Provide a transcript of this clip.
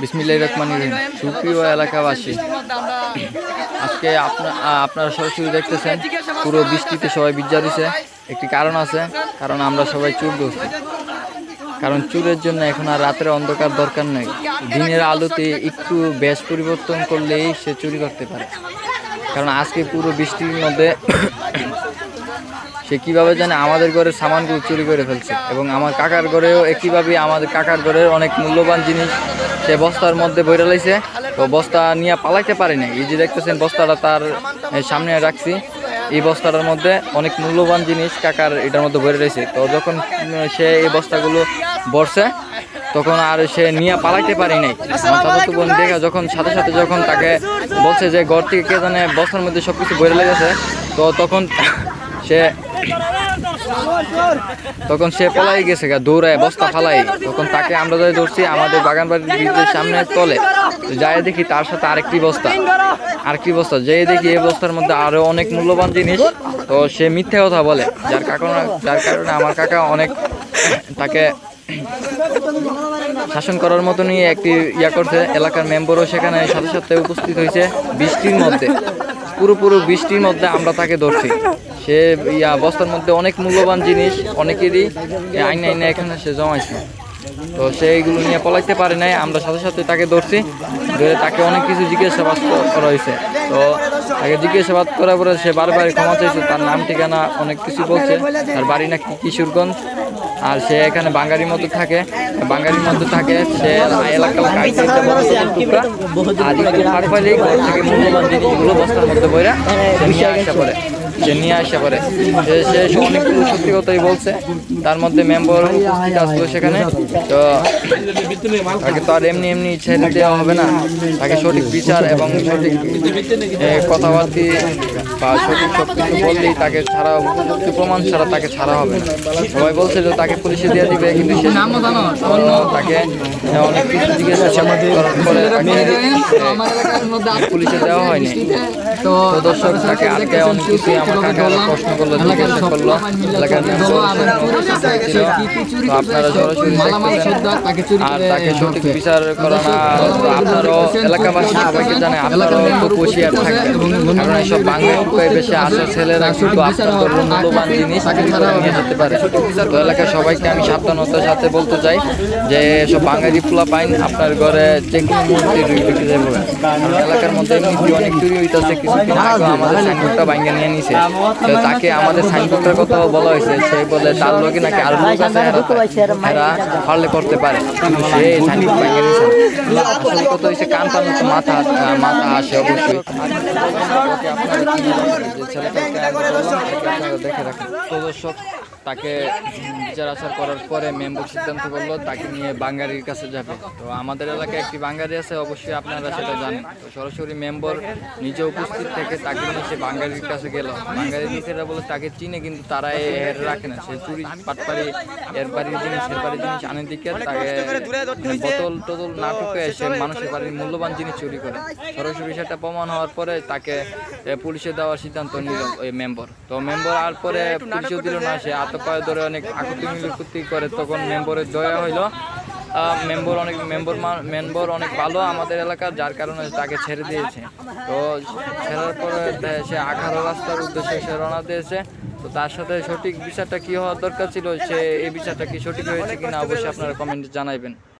বিসমিল্লাহ রহমান সুপ্রিয় এলাকাবাসী, আজকে আপনা- আপনারা সরাসরি দেখতেছেন, পুরো বৃষ্টিতে সবাই বিজ্জা দিছে। একটি কারণ আছে, কারণ আমরা সবাই চুর ধরছি কারণ চুরের জন্য এখন আর রাতের অন্ধকার দরকার নেই। দিনের আলোতে একটু বেশ পরিবর্তন করলেই সে চুরি করতে পারে। কারণ আজকে পুরো বৃষ্টির মধ্যে সে কীভাবে জানে আমাদের ঘরের সামানগুলো চুরি করে ফেলছে? এবং আমার কাকার ঘরেও একইভাবে আমাদের কাকার ঘরের অনেক মূল্যবান জিনিস সে বস্তার মধ্যে বইরে লাইছে। তো বস্তা নিয়ে পালাইতে পারে না এই যে দেখতেছেন, বস্তাটা তার সামনে রাখছি। এই বস্তাটার মধ্যে অনেক মূল্যবান জিনিস কাকার এটার মধ্যে বইরে রয়েছে। তো যখন সে এই বস্তাগুলো বসছে তখন আর সে নিয়ে পালাইতে পারে নাই। বোন দেখা যখন, সাথে সাথে যখন তাকে বলছে যে, ঘর থেকে কে জানে বস্তার মধ্যে সব কিছু বইরে লেগেছে তো তখন সে তখন সে পলাই গেছে গা, দৌড়ায়, বস্তা ফালাই। তখন তাকে আমরা যাই ধরছি, আমাদের বাগান বাড়ির সামনে তলে। যাই দেখি তার সাথে আরেকটি বস্তা। আরেকটি বস্তা। যে দেখি এই বস্তার মধ্যে আরও অনেক মূল্যবান জিনিস। তো সে মিথ্যে কথা বলে। যার কারণে যার কারণে আমার কাকা অনেক তাকে শাসন করার মতনই একটি ইয়া করছে। এলাকার মেম্বারও সেখানে, সাথে সাথে উপস্থিত হয়েছে বৃষ্টির মধ্যে। পুরো পুরো বৃষ্টির মধ্যে আমরা তাকে ধরছি। সে, ইয়া, বস্তার মধ্যে অনেক মূল্যবান জিনিস, অনেকেরই আইনে আইনে এখানে সে জমাইছে। তো সে এইগুলো নিয়ে পলাইতে পারে নাই, আমরা সাথে সাথে তাকে ধরছি, ধরে তাকে অনেক কিছু জিজ্ঞাসাবাদ করা হয়েছে। তো তাকে জিজ্ঞাসাবাদ করার পরে সে বারবার ক্ষমা চাইছে, তার নাম ঠিকানা, অনেক কিছু বলছে, তার বাড়ি নাকি কিশোরগঞ্জ, আর সে এখানে বাঙালির মতো থাকে, বাঙালির মতো থাকে, সে এলাকা থেকে মধ্যে বইরা, সে নিয়ে আসা পড়ে সে নিয়ে আসা পড়ে সে অনেকগুলো সত্যি কথাই বলছে। তার মধ্যে মেম্বার উপস্থিত আসলো সেখানে। তো তাকে তো আর এমনি এমনি ছেড়ে দেওয়া হবে না। তাকে সঠিক বিচার এবং সঠিক কথাবার্তি বা সঠিক সব কিছু বললেই তাকে ছাড়া প্রমাণ ছাড়া তাকে ছাড়া হবে না। সবাই বলছে যে তাকে পুলিশে দিয়ে দিবে কিন্তু সে অন্য তাকে অনেক কিছু জিজ্ঞাসা পরে তাকে পুলিশে দেওয়া হয়নি। তো দর্শক তাকে আজকে অনেক কিছু আমার কাকা প্রশ্ন করল জিজ্ঞাসা করল এলাকার member সেখানে উপস্থিত ছিল। তো আপনারা সরাসরি আর তাকে সঠিক বিচার করা না আপনারও এলাকাবাসী সবাইকে জানে আপনারাও একটু হুঁশিয়ার থাকবেন কারণ এইসব বাংলা টুকায় বেশি আসা ছেলেরা কিন্তু আপনাদের মূল্যবান জিনিস নিয়ে যেতে পারে। তো এলাকার সবাইকে আমি সাবধানতার সাথে বলতে চাই যে সব বাঙালি পোলা পাইন আপনার ঘরে যে কোনো মুহূর্তে ঢুকে যাবে এলাকার মধ্যে অনেক চুরি হইতেছে আমাদের সাইনবোর্ডটা ভাঙ্গে নিয়ে নিছে। তো তাকে আমাদের সাইনবোর্ডটার কথা বলা হয়েছে সে বলে তার লোকে নাকি আর লোক আছে এরা- পারলে করতে পারে। সে সাইনবোর্ড ভাঙ্গে নিছে। কত হয়েছে? কান পান মাথা মাথা আসে অবশ্যই। দেখে রাখেন। তো দর্শক তাকে বিচার আচার করার পরে মেম্বার সিদ্ধান্ত করল তাকে নিয়ে বাঙালির কাছে যাবে। তো আমাদের এলাকায় একটি বাঙালি আছে অবশ্যই আপনারা সেটা জানেন। তো সরাসরি মেম্বার নিজে উপস্থিত থেকে তাকে নিয়ে সে বাঙালির কাছে গেল। বাঙালি লোকেরা বলে তাকে চিনে কিন্তু তারা এর রাখে না। সে চুরি পাটপাড়ি এর বাড়ির জিনিস এর বাড়ির জিনিস আনে দিকে তাকে বোতল টোতল না ঠুকে সে মানুষের বাড়ির মূল্যবান জিনিস চুরি করে। সরাসরি সেটা প্রমাণ হওয়ার পরে তাকে পুলিশে দেওয়ার সিদ্ধান্ত নিল ওই মেম্বার। তো মেম্বার আর পরে পুলিশও দিল না সে আতপায় ধরে অনেক আকুতি মিলকুতি করে তখন মেম্বরের দয়া হইল। মেম্বর অনেক, মেম্বর মেম্বর অনেক ভালো আমাদের এলাকার, যার কারণে তাকে ছেড়ে দিয়েছে। তো ছেড়ার পরে সে আঠারো রাস্তার উদ্দেশ্যে সে রওনা দিয়েছে। তো তার সাথে সঠিক বিচারটা কী হওয়ার দরকার ছিল, সে এই বিচারটা কি সঠিক হয়েছে কিনা অবশ্যই আপনারা কমেন্টে জানাইবেন।